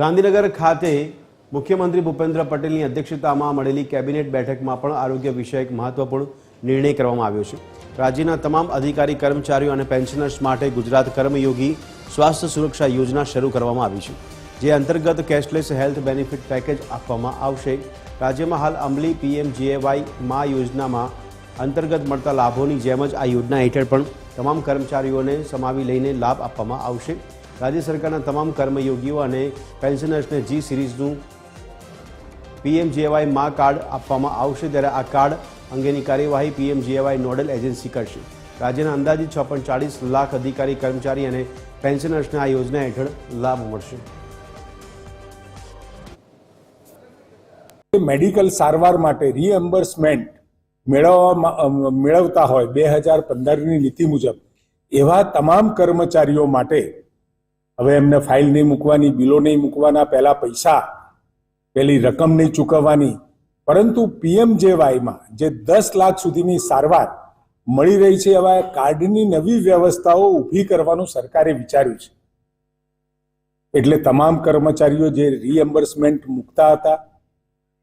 ગાંધીનગર ખાતે મુખ્યમંત્રી ભૂપેન્દ્ર પટેલની અધ્યક્ષતામાં મળેલી કેબિનેટ બેઠકમાં પણ આરોગ્ય વિષયક મહત્વપૂર્ણ નિર્ણય કરવામાં આવ્યો છે. રાજ્યના તમામ અધિકારી, કર્મચારીઓ અને પેન્શનર્સ માટે ગુજરાત કર્મયોગી સ્વાસ્થ્ય સુરક્ષા યોજના શરૂ કરવામાં આવી છે, જે અંતર્ગત કેશલેસ હેલ્થ બેનિફિટ પેકેજ આપવામાં આવશે. રાજ્યમાં હાલ અમલી પીએમજીએવાય મા યોજનામાં અંતર્ગત મળતા લાભોની જેમ જ આ યોજના હેઠળ પણ તમામ કર્મચારીઓને સમાવી લઈને લાભ આપવામાં આવશે. રાજ્ય સરકારના તમામ કર્મયોગીઓ અને પેન્શનર્સને જી સિરીઝનું પીએમજીએવાયમાં કાર્ડ આપવામાં આવશે ત્યારે આ કાર્ડ અંગેની કાર્યવાહી પીએમજીએવાય નોડલ એજન્સી કરશે. રાજ્યના અંદાજિત છ ચાળીસ લાખ અધિકારી, કર્મચારી અને પેન્શનર્સને આ યોજના હેઠળ લાભ મળશે. મેડિકલ સારવાર માટે રીએમ્બર્સમેન્ટ મેળવવામાં મેળવતા હોય બે હજાર પંદરની નીતિ મુજબ, એવા તમામ કર્મચારીઓ માટે હવે એમને ફાઇલ નહીં મૂકવાની, બિલો નહીં મૂકવાના, પહેલા પૈસા, પેલી રકમ નહીં ચૂકવવાની. પરંતુ પીએમજેવાયમાં જે દસ લાખ સુધીની સારવાર મળી રહી છે, એવા કાર્ડની નવી વ્યવસ્થાઓ ઊભી કરવાનું સરકારે વિચાર્યું છે. એટલે તમામ કર્મચારીઓ જે રીએમ્બર્સમેન્ટ મૂકતા હતા,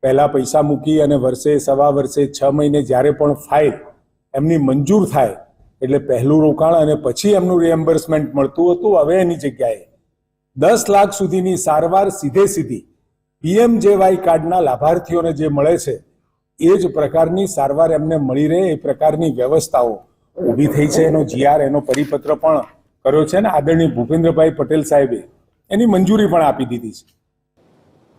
પહેલા પૈસા મૂકી અને વર્ષે, સવા વર્ષે, છ મહિને જ્યારે પણ ફાઇલ એમની મંજૂર થાય એટલે પહેલું રોકાણ અને પછી એમનું રિએમ્બર્સમેન્ટ મળતું હતું, હવે એની જગ્યાએ. દસ લાખ સુધીની સારવાર સીધે સીધી પીએમજેવાય કાર્ડના લાભાર્થીઓને જે મળે છે, એ જ પ્રકારની સારવાર એમને મળી રહે, એ પ્રકારની વ્યવસ્થાઓ ઊભી થઈ છે. એનો જીઆર એનો પરિપત્ર પણ કર્યો છે. ને આદરણીય ભૂપેન્દ્રભાઈ પટેલ સાહેબે એની મંજૂરી પણ આપી દીધી છે.